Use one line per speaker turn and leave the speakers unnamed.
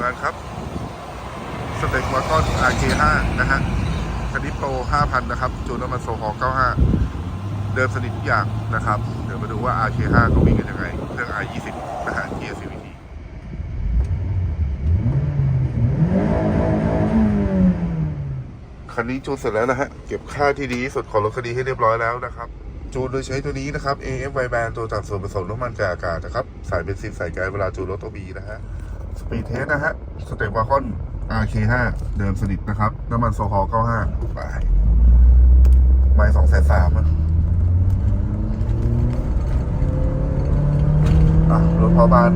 งานครับสเต็กวากอน RK5 นะฮะคันนี้โปร5,000 นะครับ จูนน้ำมันโซฮอล95 เดิมสนิททุกอย่างนะครับ เดี๋ยวมาดูว่า RK5 เขาวิ่งกันยังไงเครื่อง i20 นะฮะ Gear CVT คันนี้จูนเสร็จแล้วนะฮะ เก็บค่าที่ดีที่สุดของรถคันนี้ให้เรียบร้อยแล้วนะครับ จูนโดยใช้ตัวนี้นะครับ AF Y Band ตัวตัดส่วนผสมน้ำมันกับอากาศนะครับ สายเบนซินสายแก๊สเวลาจูนรถตัวบีนะฮะ สปีดเทสนะฮะ สเตปวาคอน RK5 เดิมสนิทนะครับ น้ำมันโซฮอล95ไปไม่สองแสนสามอะอะรถพอบาน